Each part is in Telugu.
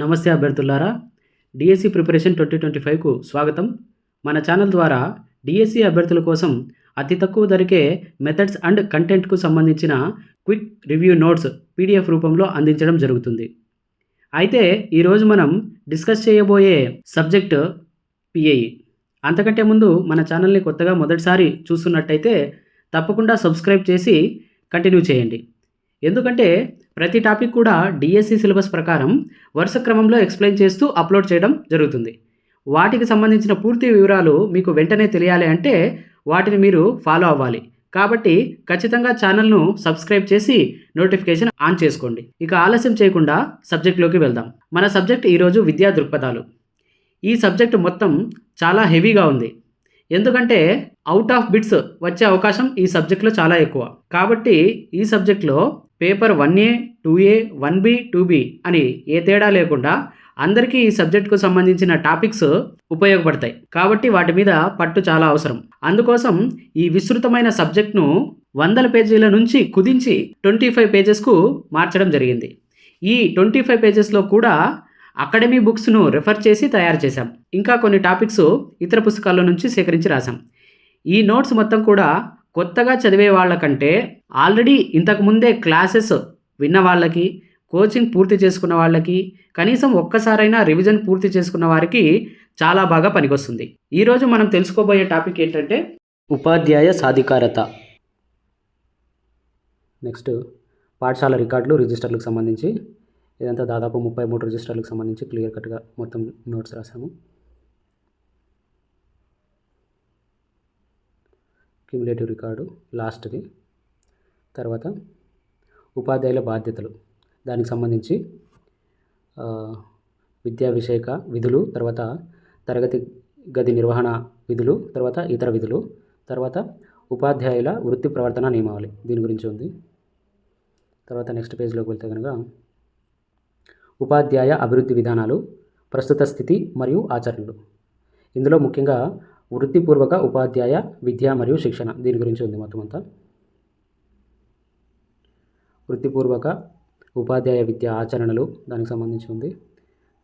నమస్తే అభ్యర్థులారా. డిఎస్సి ప్రిపరేషన్ ట్వంటీ ట్వంటీ ఫైవ్కు స్వాగతం. మన ఛానల్ ద్వారా డిఎస్సి అభ్యర్థుల కోసం అతి తక్కువ ధరకే మెథడ్స్ అండ్ కంటెంట్కు సంబంధించిన క్విక్ రివ్యూ నోట్స్ పీడిఎఫ్ రూపంలో అందించడం జరుగుతుంది. అయితే ఈరోజు మనం డిస్కస్ చేయబోయే సబ్జెక్ట్ పిఐ అంతకంటే ముందు మన ఛానల్ని కొత్తగా మొదటిసారి చూస్తున్నట్టయితే తప్పకుండా సబ్స్క్రైబ్ చేసి కంటిన్యూ చేయండి. ఎందుకంటే ప్రతి టాపిక్ కూడా డిఎస్సి సిలబస్ ప్రకారం వరుస క్రమంలో ఎక్స్ప్లెయిన్ చేస్తూ అప్లోడ్ చేయడం జరుగుతుంది. వాటికి సంబంధించిన పూర్తి వివరాలు మీకు వెంటనే తెలియాలి అంటే వాటిని మీరు ఫాలో అవ్వాలి. కాబట్టి ఖచ్చితంగా ఛానల్ను సబ్స్క్రైబ్ చేసి నోటిఫికేషన్ ఆన్ చేసుకోండి. ఇక ఆలస్యం చేయకుండా సబ్జెక్ట్లోకి వెళ్దాం. మన సబ్జెక్ట్ ఈరోజు విద్యా దృక్పథాలు. ఈ సబ్జెక్ట్ మొత్తం చాలా హెవీగా ఉంది. ఎందుకంటే అవుట్ ఆఫ్ బిట్స్ వచ్చే అవకాశం ఈ సబ్జెక్ట్లో చాలా ఎక్కువ. కాబట్టి ఈ సబ్జెక్ట్లో paper one A two A one B two B అని ఏ తేడా లేకుండా అందరికీ ఈ సబ్జెక్టుకు సంబంధించిన టాపిక్స్ ఉపయోగపడతాయి. కాబట్టి వాటి మీద పట్టు చాలా అవసరం. అందుకోసం ఈ విస్తృతమైన సబ్జెక్ట్ను వందల పేజీల నుంచి కుదించి ట్వంటీ ఫైవ్ పేజెస్కు మార్చడం జరిగింది. ఈ ట్వంటీ ఫైవ్ పేజెస్లో కూడా అకాడమీ బుక్స్ను రెఫర్ చేసి తయారు చేశాం. ఇంకా కొన్ని టాపిక్స్ ఇతర పుస్తకాల నుంచి సేకరించి రాశాం. ఈ నోట్స్ మొత్తం కూడా కొత్తగా చదివే వాళ్ళకంటే ఆల్రెడీ ఇంతకుముందే క్లాసెస్ విన్న వాళ్ళకి కోచింగ్ పూర్తి చేసుకున్న వాళ్ళకి కనీసం ఒక్కసారైనా రివిజన్ పూర్తి చేసుకున్న వారికి చాలా బాగా పనికొస్తుంది. ఈరోజు మనం తెలుసుకోబోయే టాపిక్ ఏంటంటే ఉపాధ్యాయ సాధికారత. నెక్స్ట్ పాఠశాల రికార్డులు రిజిస్టర్లకు సంబంధించి. ఇదంతా దాదాపు ముప్పై మూడు రిజిస్టర్లకు సంబంధించి క్లియర్ కట్గా మొత్తం నోట్స్ రాసాము క్యుములేటివ్ రికార్డు లాస్ట్ది. తర్వాత ఉపాధ్యాయుల బాధ్యతలు. దానికి సంబంధించి విద్యా విషయక విధులు తర్వాత తరగతి గది నిర్వహణ విధులు తర్వాత ఇతర విధులు తర్వాత ఉపాధ్యాయుల వృత్తి ప్రవర్తన నియమావళి. దీని గురించి ఉంది. తర్వాత నెక్స్ట్ పేజ్లోకి వెళ్తే కనుక ఉపాధ్యాయ అభివృద్ధి విధానాలు ప్రస్తుత స్థితి మరియు ఆచరణలు. ఇందులో ముఖ్యంగా వృత్తిపూర్వక ఉపాధ్యాయ విద్య మరియు శిక్షణ. దీని గురించి ఉంది మొత్తం అంతా. వృత్తిపూర్వక ఉపాధ్యాయ విద్య ఆచరణలు దానికి సంబంధించి ఉంది.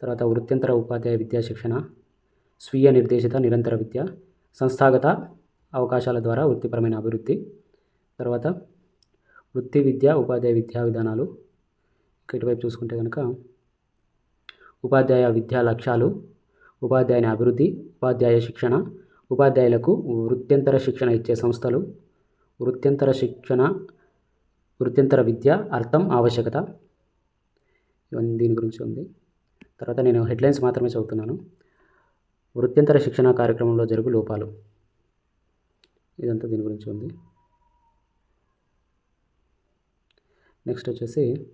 తర్వాత వృత్యంతర ఉపాధ్యాయ విద్యా శిక్షణ స్వీయ నిర్దేశిత నిరంతర విద్య సంస్థాగత అవకాశాల ద్వారా వృత్తిపరమైన అభివృద్ధి. తర్వాత వృత్తి విద్య ఉపాధ్యాయ విద్యా విధానాలు. ఇటువైపు చూసుకుంటే కనుక ఉపాధ్యాయ విద్యా లక్ష్యాలు ఉపాధ్యాయుని అభివృద్ధి ఉపాధ్యాయ శిక్షణ ఉపాధ్యాయులకు వృత్యంతర శిక్షణ ఇచ్చే సంస్థలు వృత్యంతర శిక్షణ వృత్యంతర విద్య అర్థం ఆవశ్యకత ఇవన్నీ దీని గురించి ఉంది. తర్వాత నేను హెడ్లైన్స్ మాత్రమే చదువుతున్నాను. వృత్యంతర శిక్షణ కార్యక్రమంలో జరుగు లోపాలు. ఇదంతా దీని గురించి ఉంది. నెక్స్ట్ వచ్చేసి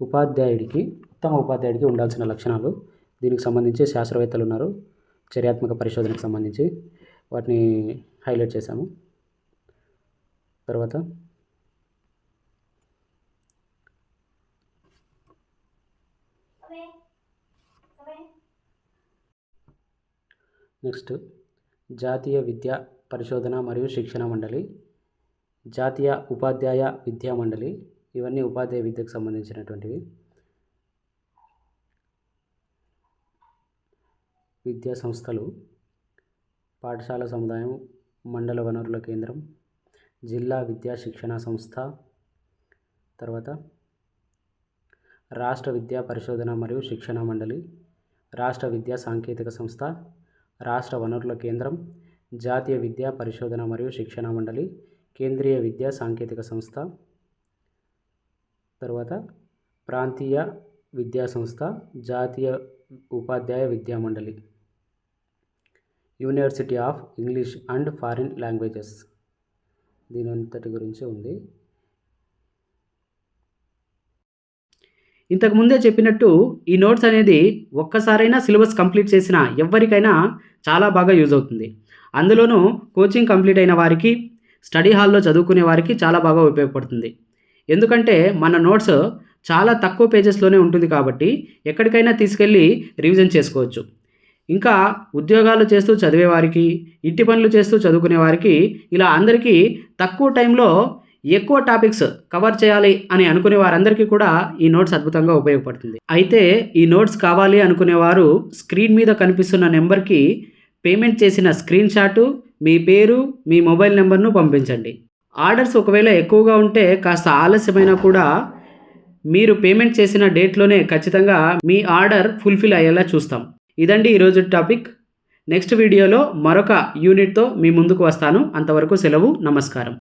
ఉపాధ్యాయుడికి ఉత్తమ ఉపాధ్యాయుడికి ఉండాల్సిన లక్షణాలు. దీనికి సంబంధించి శాస్త్రవేత్తలు ఉన్నారు. చర్యాత్మక పరిశోధనకు సంబంధించి. వాటిని హైలైట్ చేశాము. తర్వాత నెక్స్ట్ జాతీయ విద్యా పరిశోధన మరియు శిక్షణ మండలి జాతీయ ఉపాధ్యాయ విద్యా మండలి ఇవన్నీ ఉపాధ్యాయ విద్యకు సంబంధించినటువంటివి. విద్యా సంస్థలు పాఠశాల సముదాయం మండల వనరుల కేంద్రం జిల్లా విద్యా శిక్షణ సంస్థ. తర్వాత రాష్ట్ర విద్యా పరిశోధన మరియు శిక్షణ మండలి రాష్ట్ర విద్యా సాంకేతిక సంస్థ రాష్ట్ర వనరుల కేంద్రం జాతీయ విద్యా పరిశోధన మరియు శిక్షణ మండలి కేంద్రీయ విద్యా సాంకేతిక సంస్థ. తర్వాత ప్రాంతీయ విద్యా సంస్థ జాతీయ ఉపాధ్యాయ విద్యా మండలి. University of English and foreign languages దీని అంతటి గురించి ఉంది. ఇంతకు ముందే చెప్పినట్టు ఈ నోట్స్ అనేది ఒక్కసారైనా సిలబస్ కంప్లీట్ చేసిన ఎవరికైనా చాలా బాగా యూజ్ అవుతుంది. అందులోనూ కోచింగ్ కంప్లీట్ అయిన వారికి స్టడీ హాల్లో చదువుకునే వారికి చాలా బాగా ఉపయోగపడుతుంది. ఎందుకంటే మన నోట్స్ చాలా తక్కువ పేజెస్లోనే ఉంటుంది కాబట్టి ఎక్కడికైనా తీసుకెళ్ళి రివిజన్ చేసుకోవచ్చు. ఇంకా ఉద్యోగాలు చేస్తూ చదివేవారికి ఇంటి పనులు చేస్తూ చదువుకునే వారికి ఇలా అందరికీ తక్కువ టైంలో ఎక్కువ టాపిక్స్ కవర్ చేయాలి అని అనుకునే వారందరికీ కూడా ఈ నోట్స్ అద్భుతంగా ఉపయోగపడుతుంది. అయితే ఈ నోట్స్ కావాలి అనుకునేవారు స్క్రీన్ మీద కనిపిస్తున్న నెంబర్కి పేమెంట్ చేసిన స్క్రీన్ షాటు మీ పేరు మీ మొబైల్ నెంబర్ను పంపించండి. ఆర్డర్స్ ఒకవేళ ఎక్కువగా ఉంటే కాస్త ఆలస్యమైనా కూడా మీరు పేమెంట్ చేసిన డేట్లోనే ఖచ్చితంగా మీ ఆర్డర్ ఫుల్ఫిల్ అయ్యేలా చూస్తాం. ఇదండి ఈరోజు టాపిక్. నెక్స్ట్ వీడియోలో మరొక యూనిట్తో మీ ముందుకు వస్తాను. అంతవరకు సెలవు నమస్కారం.